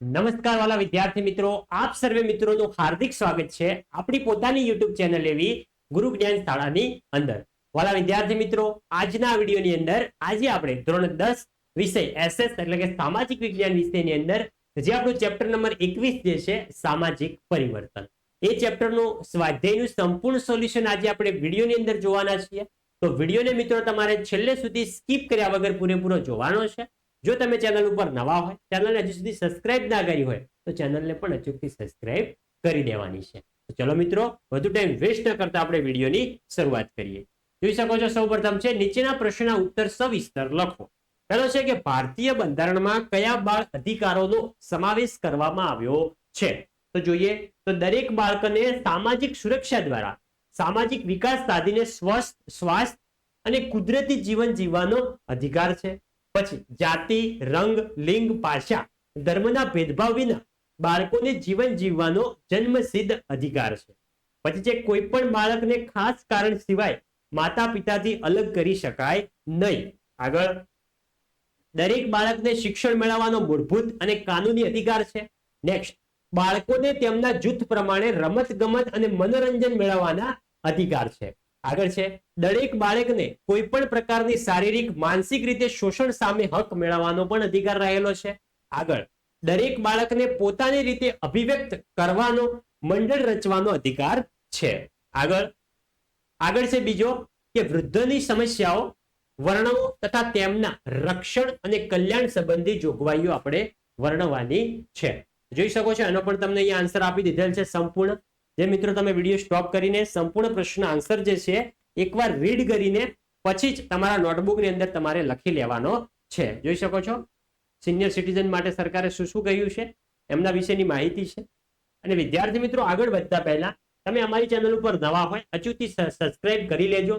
નમસ્કાર વાલા વિદ્યાર્થી મિત્રો, આપ સર્વે મિત્રોનું હાર્દિક સ્વાગત છે આપણી પોતાની યુટ્યુબ ચેનલ એવી ગુરુ જ્ઞાન શાળાની અંદર. વાલા વિદ્યાર્થી મિત્રો, આજના વિડીયોની અંદર આજે આપણે ધોરણ દસ વિષય એસએસ એટલે કે સામાજિક વિજ્ઞાન વિષયની અંદર, જે આપણું ચેપ્ટર નંબર એકવીસ જે છે, સામાજિક પરિવર્તન. એ ચેપ્ટરનું સ્વાધ્યાયનું સંપૂર્ણ સોલ્યુશન આજે આપણે વિડીયોની અંદર જોવાના છીએ. તો વિડીયોને મિત્રો તમારે છેલ્લે સુધી સ્કીપ કર્યા વગર પૂરેપૂરો જોવાનો છે. જો તમે ચેનલ ઉપર નવા હોય, ચેનલને હજુ સુધી સબસ્ક્રાઇબ ના કરી હોય, તો ચેનલને પણ અચૂકથી સબસ્ક્રાઇબ કરી દેવાની છે. તો ચલો મિત્રો, વધુ ટાઈમ વેસ્ટ ન કરતા આપણે વિડીયોની શરૂઆત કરીએ. જોઈ શકો છો સૌપ્રથમ છે, નીચેના પ્રશ્નના ઉત્તર સવિસ્તર લખો. પહેલો છે કે ભારતીય બંધારણમાં કયા બાળ અધિકારોનો સમાવેશ કરવામાં આવ્યો છે? તો જોઈએ, તો દરેક બાળકને સામાજિક સુરક્ષા દ્વારા, સામાજિક વિકાસ સાધીને સ્વસ્થ, સ્વાસ્થ્ય અને કુદરતી જીવન જીવવાનો અધિકાર છે. પછી જાતિ, રંગ, લિંગ ભાષા ધર્મના ભેદભાવ વિના બાળકોને જીવન જીવવાનો જન્મસિદ્ધ અધિકાર છે. પછી જે કોઈ પણ બાળકને ખાસ કારણ સિવાય માતા પિતાથી અલગ કરી શકાય નહીં. આગળ. દરેક બાળકને શિક્ષણ મેળવવાનો મૂળભૂત અને કાનૂની અધિકાર છે. નેક્સ્ટ બાળકોને તેમના જૂથ પ્રમાણે રમત ગમત અને મનોરંજન મેળવવાના અધિકાર છે. આગળ છે. દરેક બાળકને કોઈ પણ પ્રકારની શારીરિક, માનસિક રીતે શોષણ સામે હક મેળવવાનો પણ અધિકાર રહેલો છે. આગળ, દરેક બાળકને પોતાની રીતે અભિવ્યક્ત કરવાનો, મંડળ રચવાનો અધિકાર છે. આગળ આગળ છે બીજો કે વૃદ્ધની સમસ્યાઓ, વર્ણવો તથા તેમના રક્ષણ અને કલ્યાણ સંબંધી જોગવાઈઓ આપણે વર્ણવાની છે. જોઈ શકો છો, એનો પણ તમને અહીંયા આન્સર આપી દીધેલ છે સંપૂર્ણ. જે મિત્રો તમે વીડિયો સ્ટોપ કરીને સંપૂર્ણ પ્રશ્ન આન્સર જે છે, એકવાર રીડ કરીને પછી જ તમારા નોટબુકની અંદર તમારે લખી લેવાનો છે. જોઈ શકો છો? સિનિયર સિટીઝન માટે સરકારે શું શું કહ્યું છે? એમના વિશેની માહિતી છે. અને વિદ્યાર્થી મિત્રો, આગળ વધતા પહેલા તમે અમારી ચેનલ ઉપર નવા હોય, અચૂકથી સબસ્ક્રાઇબ કરી લેજો.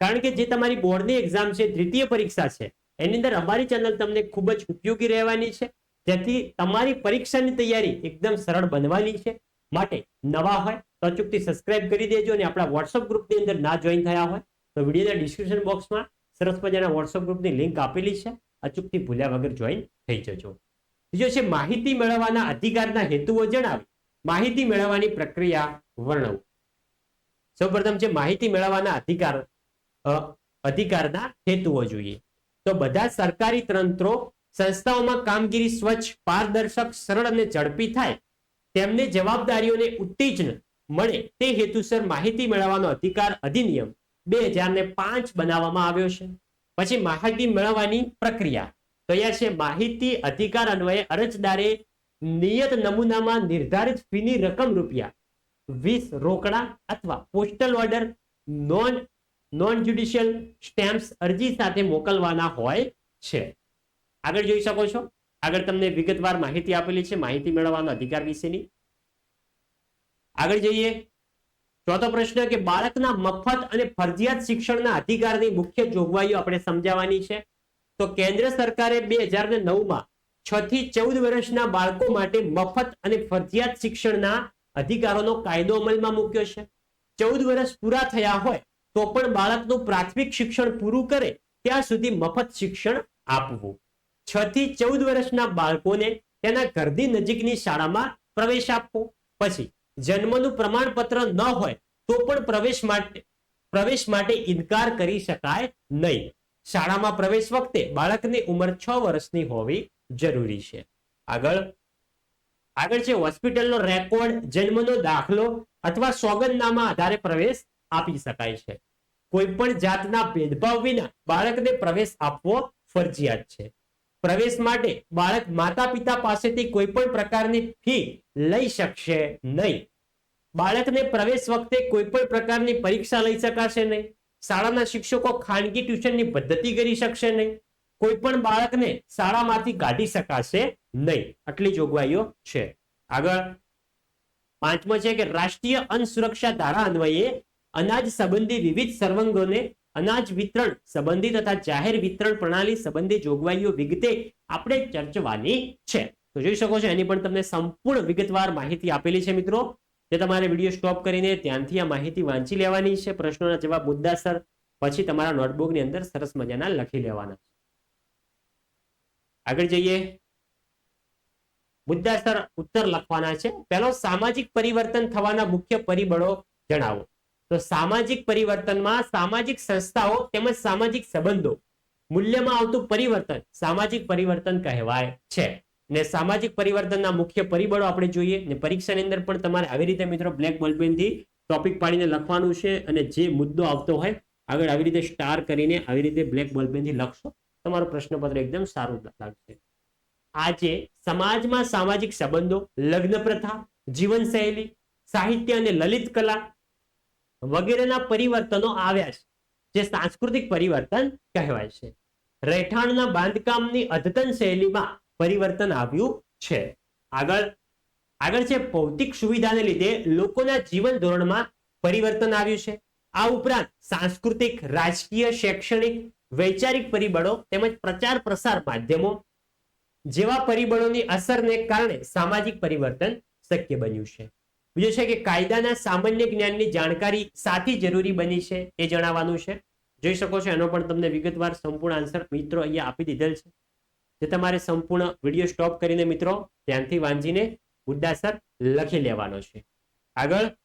કારણ કે જે તમારી બોર્ડની એક્ઝામ છે, દ્વિતીય પરીક્ષા છે, એની અંદર અમારી ચેનલ તમને ખૂબ જ ઉપયોગી રહેવાની છે. જેથી તમારી પરીક્ષાની તૈયારી એકદમ સરળ બનવાની છે. માટે નવા હોય તો અચૂકથી સબસ્ક્રાઇબ કરી દેજો અને આપણા વોટ્સઅપ ગ્રુપની અંદર ના જોઈન થયા હોય તો વિડીયોના ડિસ્ક્રિપ્શન બોક્સમાં સરસ મજાના વોટ્સઅપ ગ્રુપની લિંક આપેલી છે. અચૂકથી ભૂલ્યા વગર જોઈન થઈ જજો. બીજો છે માહિતી મેળવવાના અધિકારના હેતુઓ જણાવી. માહિતી મેળવવાની પ્રક્રિયા વર્ણવું. સૌપ્રથમ છે માહિતી મેળવવાના અધિકાર અધિકારના હેતુઓ જોઈએ. તો બધા સરકારી તંત્રો સંસ્થાઓમાં કામગીરી સ્વચ્છ, પારદર્શક, સરળ અને ઝડપી થાય તેમને જવાબદારીઓને ઉત્તેજન મળે તે હેતુસર માહિતી મેળવવાનો અધિકાર અધિનિયમ બે હજારને પાંચ બનાવવામાં આવ્યો છે. પછી માહિતી મેળવવાની પ્રક્રિયા તો છે? માહિતી અધિકાર અન્વયે અરજદારે નિયત નમૂનામાં નિર્ધારિત ફીની રકમ રૂપિયા, વીસ રોકડા અથવા postal order, non non judicial stamps અરજી સાથે મોકલવાના હોય છે. આગળ જોઈ શકો છો. આગળ તમને વિગતવાર માહિતી આપેલી છે, માહિતી મેળવવાનો અધિકાર વિશેની. આગળ જઈએ. ચોથો પ્રશ્ન કે બાળકના મફત અને ફરજિયાત શિક્ષણના અધિકારની મુખ્ય જોગવાઈઓ આપણે સમજાવવાની છે. તો કેન્દ્ર સરકારે બે હજાર નવમાં છ થી ચૌદ વર્ષના બાળકો માટે મફત અને ફરજિયાત શિક્ષણના અધિકારોનો કાયદો અમલમાં મૂક્યો છે. ચૌદ વર્ષ પૂરા થયા હોય તો પણ બાળકનું પ્રાથમિક શિક્ષણ પૂરું કરે ત્યાં સુધી મફત શિક્ષણ આપવું. છ થી ચૌદ વર્ષના બાળકોને તેના ઘરની નજીકની શાળામાં પ્રવેશ આપવો. પછી જન્મનું પ્રમાણપત્ર ન હોય તો પણ પ્રવેશ માટે પ્રવેશ માટે ઇનકાર કરી શકાય નહીં. શાળામાં પ્રવેશ વખતે બાળકની ઉંમર છ વર્ષની હોવી જરૂરી છે. આગળ આગળ છે હોસ્પિટલનો રેકોર્ડ, જન્મનો દાખલો અથવા સોગંદનામા આધારે પ્રવેશ આપી શકાય છે. કોઈ પણ જાતના ભેદભાવ વિના બાળકને પ્રવેશ આપવો ફરજિયાત છે. પ્રવેશ માટે બાળક માતા પિતા પાસેથી કોઈ પણ પ્રકારની ફી લઈ શકશે નહીં. બાળકને પ્રવેશ વખતે કોઈ પણ પ્રકારની પરીક્ષા લઈ શકાશે નહીં. શાળાના શિક્ષકો ખાનગી ટ્યુશનની પદ્ધતિ કરી શકશે નહીં. કોઈ પણ બાળકને શાળામાંથી કાઢી શકાશે નહીં. આટલી જોગવાઈઓ છે. આગળ પાંચમો છે કે રાષ્ટ્રીય અન્ન સુરક્ષા ધારા અન્વયે અનાજ સંબંધી વિવિધ સર્વંગોને અનાજ વિતરણ સંબંધી તથા જાહેર વિતરણ પ્રણાલી સંબંધી જોગવાઈઓ વિગતે આપણે ચર્ચવાની છે. તો જોઈ શકો છો, એની પણ તમને સંપૂર્ણ વિગતવાર માહિતી આપેલી છે મિત્રો. જે તમારે વીડિયો સ્ટોપ કરીને ત્યાંથી આ માહિતી વાંચી લેવાની છે, પ્રશ્નોના જવાબ મુદ્દાસર પછી તમારા નોટબુકની અંદર સરસ મજાના લખી લેવાના. આગળ જઈએ. મુદ્દાસર ઉત્તર લખવાના છે. પહેલો, સામાજિક પરિવર્તન થવાના મુખ્ય પરિબળો જણાવો. તો સામાજિક પરિવર્તનમાં સામાજિક સંસ્થાઓ તેમજ સામાજિક સંબંધો મૂલ્યમાં આવતું પરિવર્તન સામાજિક પરિવર્તન કહેવાય છે. ને સામાજિક પરિવર્તનના મુખ્ય પરિબળો આપણે જોઈએ ને પરીક્ષાની અંદર પણ તમારે આવી રીતે મિત્રો બ્લેક બોલપેનથી ટોપિક પાડીને લખવાનું છે અને જે મુદ્દો આવતો હોય આગળ આવી રીતે સ્ટાર કરીને આવી રીતે બ્લેક બોલપેનથી લખશો. તમારો પ્રશ્નપત્ર એકદમ સારું લાગશે. આજે સમાજમાં સામાજિક સંબંધો લગ્ન પ્રથા જીવનશૈલી, સાહિત્ય અને લલિત કલા વગેરેના પરિવર્તનો આવ્યા છે, જે સાંસ્કૃતિક પરિવર્તન કહેવાય છે. રહેઠાણના બાંધકામની અદ્યતન શૈલીમાં પરિવર્તન આવ્યું છે. આગળ આગળ છે ભૌતિક સુવિધાને લીધે લોકોના જીવન ધોરણમાં પરિવર્તન આવ્યું છે. આ ઉપરાંત સાંસ્કૃતિક, રાજકીય, શૈક્ષણિક, વૈચારિક પરિબળો તેમજ પ્રચાર પ્રસાર માધ્યમો જેવા પરિબળોની અસરને કારણે સામાજિક પરિવર્તન શક્ય બન્યું છે. બીજું છે કે કાયદાના સામાન્ય જ્ઞાનની જાણકારી સાથી જરૂરી બની છે એ જણાવવાનું છે. જોઈ શકો છો, એનો પણ તમને વિગતવાર સંપૂર્ણ આન્સર મિત્રો અહીંયા આપી દીધેલ છે. જે તમારે સંપૂર્ણ વીડિયો સ્ટોપ કરીને મિત્રો ધ્યાનથી વાંચીને મુદ્દાસર લખી લેવાનો છે. આગળ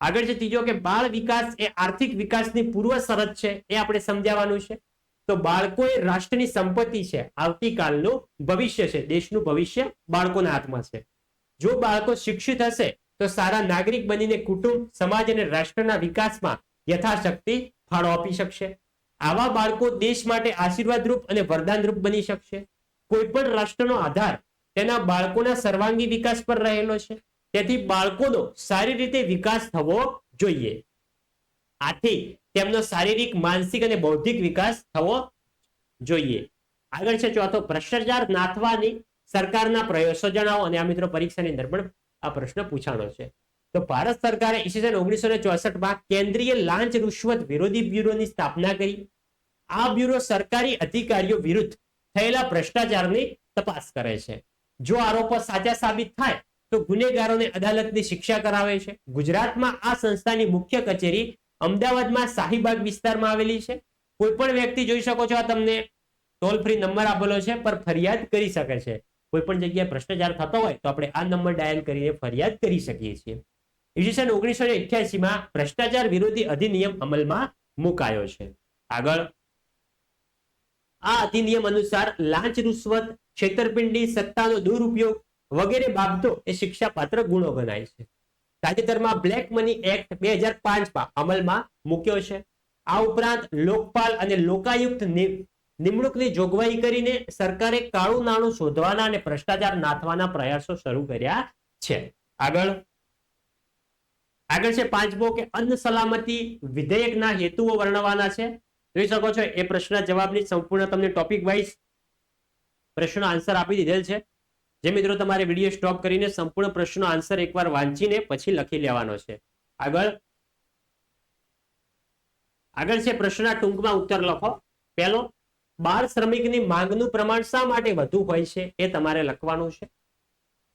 આગળ છે ત્રીજો કે બાળ વિકાસ એ આર્થિક વિકાસની પૂર્વ શરત છે એ આપણે સમજાવવાનું છે. તો બાળકો એ રાષ્ટ્રની સંપત્તિ છે. આવતીકાલનું ભવિષ્ય છે. દેશનું ભવિષ્ય બાળકોના હાથમાં છે. જો બાળકો શિક્ષિત હશે, તો સારા નાગરિક બનીને કુટુંબ, સમાજ અને રાષ્ટ્રના વિકાસમાં યથાશક્તિ ફાળો આપી શકશે. આવા બાળકો દેશ માટે આશીર્વાદરૂપ અને વરદાનરૂપ બની શકશે. કોઈ પણ રાષ્ટ્રનો આધાર તેના બાળકોના સર્વાંગી વિકાસ પર રહેલો છે. તેથી બાળકોનો સારી રીતે વિકાસ થવો જોઈએ. આથી તેમનો શારીરિક, માનસિક અને બૌદ્ધિક વિકાસ થવો જોઈએ. આગળ છે ચોથો, ભ્રષ્ટાચાર નાથવાની સરકારના પ્રયાસો જણાવો અને આ મિત્રો પરીક્ષાની અંદર પણ આ પ્રશ્ન પૂછાણો છે. તો ભારત સરકારે ઈસવીસન ઓગણીસો ને ચોસઠમાં કેન્દ્રીય લાંચ રૂશ્વત વિરોધી બ્યુરોની સ્થાપના કરી. આ બ્યુરો સરકારી અધિકારીઓ વિરુદ્ધ થયેલા ભ્રષ્ટાચારની તપાસ કરે છે. જો આરોપો સાચા સાબિત થાય, તો ગુનેગારોને અદાલતની શિક્ષા કરાવે છે. ગુજરાતમાં આ સંસ્થાની મુખ્ય કચેરી અમદાવાદમાં શાહીબાગ વિસ્તારમાં આવેલી છે. કોઈ પણ વ્યક્તિ જોઈ શકો છો આ તમને ટોલ ફ્રી નંબર આપેલો છે, પર ફરિયાદ કરી શકે છે. કોઈ પણ જગ્યાએ ભ્રષ્ટાચાર થતો હોય તો આપણે આ નંબર ડાયલ કરીને ફરિયાદ કરી શકીએ છીએ. ઈસવીસન ઓગણીસો ને અઠ્યાસીમાં ભ્રષ્ટાચાર વિરોધી અધિનિયમ અમલમાં મુકાયો છે. આગળ. આ અધિનિયમ અનુસાર લાંચ, રૂશ્વત, છેતરપિંડી, સત્તાનો દુરુપયોગ વગેરે બાબતો એ શિક્ષાપાત્ર ગુનો ગણાય છે. તાજેતરમાં બ્લેક મની એક્ટ બે હજાર પાંચમાં અમલમાં મૂક્યો છે. આ ઉપરાંત લોકપાલ અને લોકાયુક્ત નિમણૂકની જોગવાઈ કરીને સરકારે કાળું નાણું શોધવાના અને ભ્રષ્ટાચાર નાથવાના પ્રયાસો શરૂ કર્યા છે. આગળ. આગળ છે પાંચમો કે અન્ન સલામતી વિધેયકના હેતુઓ વર્ણવાના છે. જોઈ શકો છો, એ પ્રશ્નના જવાબની સંપૂર્ણ તમને ટોપિક વાઇઝ પ્રશ્નો આન્સર આપી દીધેલ છે. જે મિત્રો તમારે વીડિયો સ્ટોપ કરીને સંપૂર્ણ પ્રશ્નો આન્સર એકવાર વાંચીને પછી લખી લેવાનો છે. આગળ. આગળ છે પ્રશ્નના ટૂંકમાં ઉત્તર લખો. પહેલો બાળ શ્રમિકની માંગનું પ્રમાણ શા માટે વધુ હોય છે એ તમારે લખવાનું છે?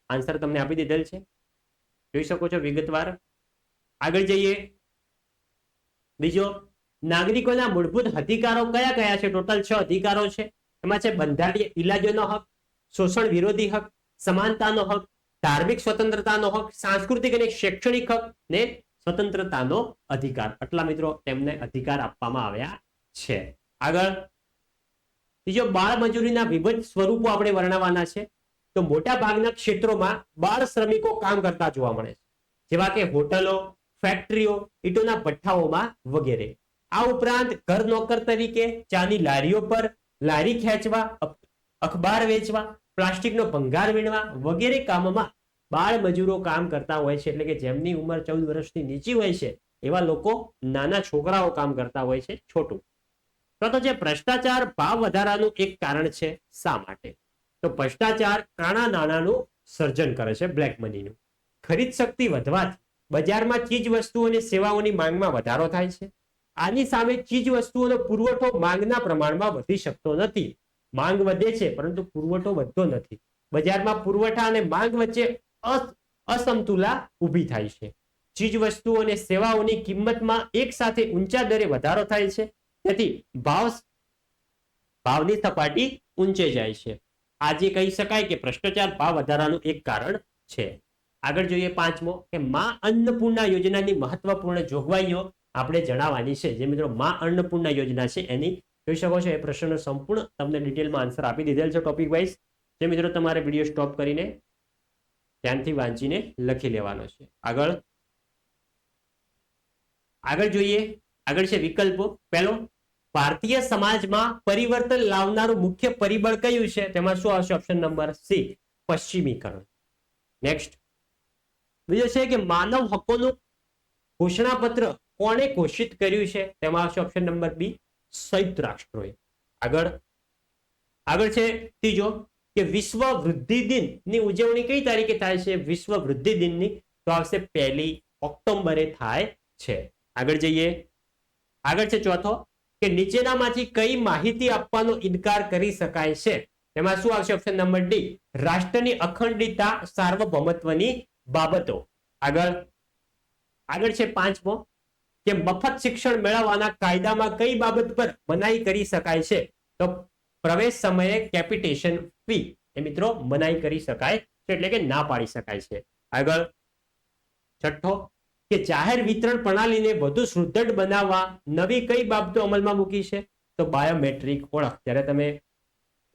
આન્સર તમને આપી દીધેલ છે. જોઈ શકો છો વિગતવાર. આગળ જઈએ. બીજો, નાગરિકોના મૂળભૂત અધિકારો કયા કયા છે? ટોટલ છ અધિકારો છે. એમાં છે બંધારણીય ઇલાજોનો હક, શોષણ વિરોધી હક, સમાનતાનો હક, ધાર્મિક સ્વતંત્રતાનો હક, સાંસ્કૃતિક અને શૈક્ષણિક હક ને સ્વતંત્રતાનો અધિકાર. આટલા મિત્રો તેમને અધિકાર આપવામાં આવ્યા છે. આગળ ત્રીજો બાળ મજૂરીના વિવિધ સ્વરૂપો આપણે વર્ણવવાના છે, તો મોટા ભાગના ક્ષેત્રોમાં બાળ શ્રમિકો કામ કરતા જોવા મળે છે. જેવા કે હોટલો, ફેક્ટરીઓ, ઈટોના ભઠ્ઠાઓમાં વગેરે. આ ઉપરાંત ઘર નોકર તરીકે ચાની લારીઓ પર લારી ખેંચવા અખબાર વેચવા, પ્લાસ્ટિકનો ભંગાર વીણવા વગેરે કામોમાં બાળ મજૂરો કામ કરતા હોય છે. એટલે કે જેમની ઉંમર ચૌદ વર્ષની નીચી હોય છે, એવા લોકો નાના છોકરાઓ કામ કરતા હોય છે, છોટું. તો જે ભ્રષ્ટાચાર ભાવ વધારાનું એક કારણ છે શા માટે? તો ભ્રષ્ટાચાર કાણા નાણાંનું સર્જન કરે છે બ્લેક મનીનું. ખરીદ શક્તિ વધવાથી બજારમાં ચીજ વસ્તુઓ અને સેવાઓની માંગમાં વધારો થાય છે. આની સામે ચીજ વસ્તુઓનો પુરવઠો માંગના પ્રમાણમાં વધી શકતો નથી. માંગ વધે છે, પરંતુ પુરવઠો વધતો નથી. બજારમાં પુરવઠા અને માંગ વચ્ચે અસ- અસમતુલા ઊભી થાય છે. ચીજ વસ્તુઓ અને સેવાઓની કિંમતમાં એક સાથે ઊંચા દરે વધારો થાય છે. તેથી ભાવ ભાવની સપાટી ઊંચે જાય છે. આજે કહી શકાય કે ભ્રષ્ટાચાર ભાવ વધારાનું એક કારણ છે. આગળ જોઈએ પાંચમો કે માં અન્નપૂર્ણા યોજનાની મહત્વપૂર્ણ જોગવાઈઓ આપણે જણાવવાની છે. જે મિત્રો માં અન્નપૂર્ણા યોજના છે, એની જોઈ શકો છો, એ પ્રશ્નનો સંપૂર્ણ તમને ડિટેલમાં આન્સર આપી દીધેલ છે ટોપિક વાઇઝ જે મિત્રો તમારે વીડિયો સ્ટોપ કરીને ધ્યાનથી વાંચીને લખી લેવાનો છે. આગળ. આગળ જોઈએ. આગળ છે વિકલ્પો. પહેલો ભારતીય સમાજમાં પરિવર્તન લાવનારું મુખ્ય પરિબળ કયું છે? તેમાં શું આવશે? ઓપ્શન નંબર સી પશ્ચિમીકરણ. નેક્સ્ટ બીજો છે કે માનવ હકોનું ઘોષણાપત્ર કોણે ઘોષિત કર્યું છે? તેમાં આવશે ઓપ્શન નંબર બી સંયુક્ત રાષ્ટ્રોએ. આગળ. આગળ છે ત્રીજો કે વિશ્વ વૃદ્ધિ દિનની ઉજવણી કઈ તારીખે થાય છે? વિશ્વ વૃદ્ધિ દિનની. તો આવશે પહેલી ઓક્ટોબરે થાય છે. આગળ જઈએ. આગળ છે ચોથો. કે નીચેનામાંથી કઈ માહિતી આપવાનો ઇનકાર કરી શકાય છે? તેમાં શું આવશે? ઓપ્શન નંબર ડી રાષ્ટ્રની અખંડિતતા સાર્વભૌમત્વની બાબતો. આગળ. આગળ છે પાંચમો. કે મફત શિક્ષણ મેળવવાના કાયદામાં કઈ બાબત પર મનાઈ કરી શકાય છે? તો પ્રવેશ સમયે કેપિટેશન ફી એ મિત્રો મનાઈ કરી શકાય છે, એટલે કે ના પાડી શકાય છે. આગળ. છઠ્ઠો. કે જાહેર વિતરણ પ્રણાલીને વધુ સુદૃઢ બનાવવા નવી કઈ બાબતો અમલમાં મૂકી છે? તો બાયોમેટ્રિક ઓળખ. જ્યારે તમે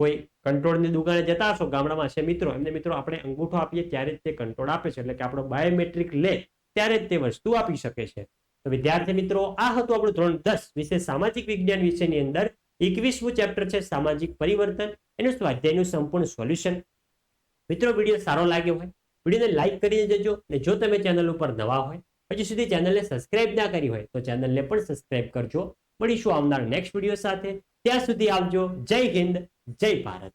કોઈ કંટ્રોલની દુકાને જતા હશો, ગામડામાં છે મિત્રો, એમને મિત્રો આપણે અંગૂઠો આપીએ ત્યારે જ તે કંટ્રોલ આપે છે. એટલે કે આપણો બાયોમેટ્રિક લે ત્યારે જ તે વસ્તુ આપી શકે છે. તો વિદ્યાર્થી મિત્રો, આ હતું આપણું ધોરણ દસ વિશે સામાજિક વિજ્ઞાન વિષયની અંદર એકવીસમું ચેપ્ટર છે સામાજિક પરિવર્તન. એનું સ્વાધ્યાયનું સંપૂર્ણ સોલ્યુશન મિત્રો, વીડિયો સારો લાગ્યો હોય, વિડીયોને લાઇક કરી દેજો. અને જો તમે ચેનલ ઉપર નવા હોય હજી સુધી ચેનલને સબસ્ક્રાઇબ ના કરી હોય તો ચેનલને પણ સબસ્ક્રાઇબ કરજો. મળીશું આવનાર નેક્સ્ટ વીડિયો સાથે. ત્યાં સુધી આવજો. જય હિન્દ. જય ભારત.